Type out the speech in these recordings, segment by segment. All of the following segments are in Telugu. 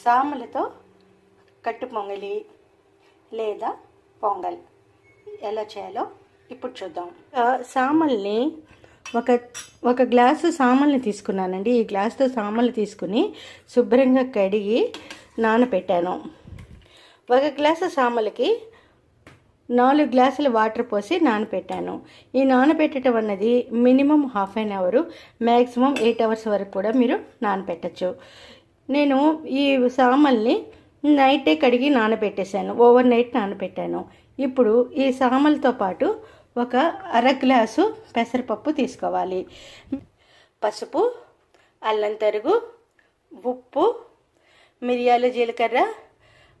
సాములతో కట్టు పొంగలి లేదా పొంగల్. ఎలా చేయాలో ఇప్పుడు చూద్దాం. సామల్ని ఒక ఒక గ్లాసు సామల్ని తీసుకున్నానండి. ఈ గ్లాసుతో సామల్ని తీసుకుని శుభ్రంగా కడిగి నానబెట్టాను ఒక గ్లాసు సామలకి నాలుగు గ్లాసుల వాటర్ పోసి నానబెట్టాను ఈ నానబెట్టడం అన్నది minimum half an hour maximum eight hours వరకు కూడా మీరు నానబెట్టచ్చు నేను ఈ సామల్ని నైటే కడిగి నానబెట్టేశాను. ఓవర్ నైట్ నానబెట్టాను. ఇప్పుడు ఈ సామలతో పాటు ఒక అర గ్లాసు పెసరపప్పు తీసుకోవాలి. పసుపు అల్లం తరుగు ఉప్పు మిరియాలు జీలకర్ర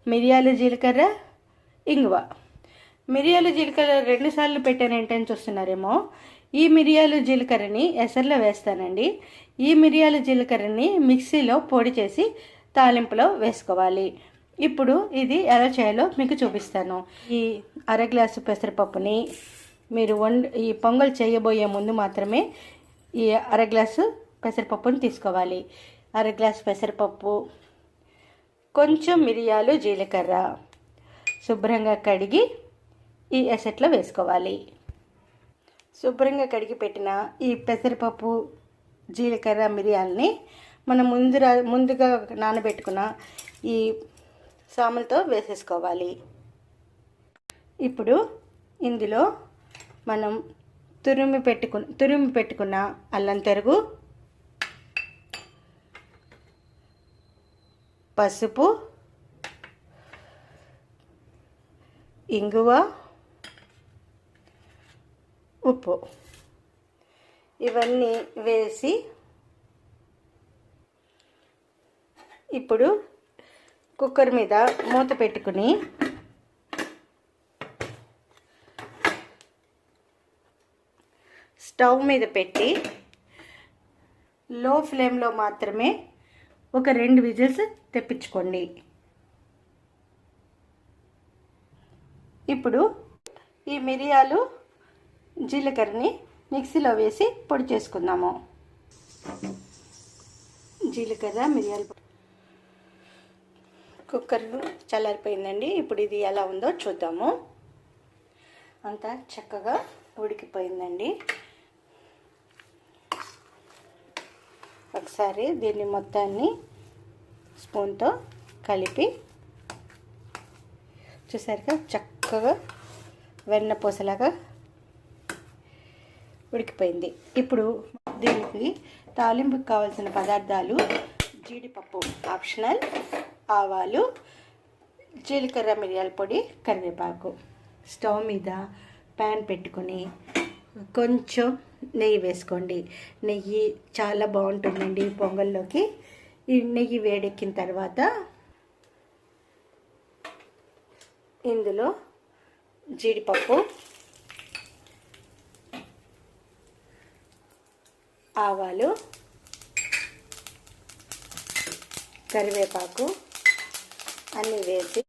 మిరియాలు జీలకర్ర ఇంగువ. మిరియాలు జీలకర్ర రెండుసార్లు పెట్టాను ఏంటని చూస్తున్నారేమో? ఈ మిరియాలు జీలకర్రని ఎసర్లో వేస్తానండి. ఈ మిరియాలు జీలకర్రని మిక్సీలో పొడి చేసి తాలింపులో వేసుకోవాలి. ఇప్పుడు ఇది ఎలా చేయాలో మీకు చూపిస్తాను. ఈ అర గ్లాసు పెసరపప్పుని మీరు వండ ఈ పొంగల్ చేయబోయే ముందు మాత్రమే ఈ అర గ్లాసు పెసరపప్పుని తీసుకోవాలి. అర గ్లాసు పెసరపప్పు కొంచెం మిరియాలు జీలకర్ర శుభ్రంగా కడిగి ఈ ఎసెట్లో వేసుకోవాలి. శుభ్రంగా కడిగి పెట్టిన ఈ పెసరపప్పు జీలకర్ర మిరియాలని మనం ముందు ముందుగా నానబెట్టుకున్న ఈ సాములతో వేసేసుకోవాలి. ఇప్పుడు ఇందులో మనం తురిమి పెట్టుకు తురిమి పెట్టుకున్న అల్లం తరుగు పసుపు ఇంగువ ఉప్పు. ఇవన్నీ వేసి ఇప్పుడు కుక్కర్ మీద మూత పెట్టుకుని స్టవ్ మీద పెట్టి లో ఫ్లేమ్లో మాత్రమే ఒక రెండు విజిల్స్ తెప్పించుకోండి. ఇప్పుడు ఈ మిరియాలు జీలకర్రని మిక్సీలో వేసి పొడి చేసుకుందాము. జీలకర్ర మిరియాలు పొడి. కుక్కర్ చల్లారిపోయిందండి. ఇప్పుడు ఇది ఎలా ఉందో చూద్దాము. అంతా చక్కగా ఉడికిపోయిందండి. ఒకసారి దీన్ని మొత్తాన్ని స్పూన్తో కలిపి చూసారుగా చక్కగా వెన్న పూసలాగా ఉడికిపోయింది. ఇప్పుడు దీనికి తాలింపుకి కావాల్సిన పదార్థాలు జీడిపప్పు ఆప్షనల్ ఆవాలు జీలకర్ర మిరియాల పొడి కరివేపాకు. స్టవ్ మీద ప్యాన్ పెట్టుకొని కొంచెం నెయ్యి వేసుకోండి. నెయ్యి చాలా బాగుంటుందండి పొంగల్లోకి. ఈ నెయ్యి వేడెక్కిన తర్వాత ఇందులో జీడిపప్పు ఆవాలు కరివేపాకు అన్నీ వేసి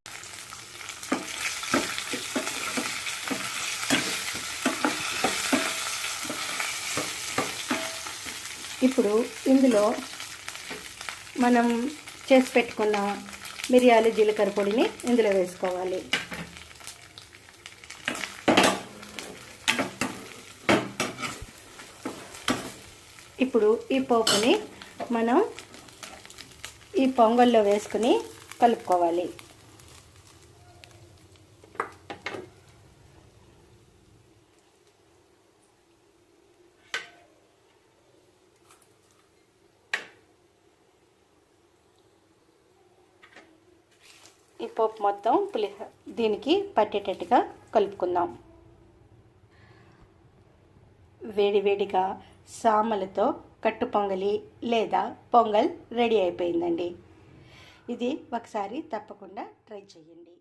ఇప్పుడు ఇందులో మనం చేసి పెట్టుకున్న మిరియాలు జీలకర్ర పొడిని ఇందులో వేసుకోవాలి. ఇప్పుడు ఈ పోపుని మనం ఈ పొంగల్లో వేసుకుని కలుపుకోవాలి. ఈ పోపు మొత్తం పులి దీనికి పట్టేటట్టుగా కలుపుకుందాం. వేడివేడిగా సామలతో కట్టు పొంగలి లేదా పొంగల్ రెడీ అయిపోయిందండి. ఇది ఒకసారి తప్పకుండా ట్రై చేయండి.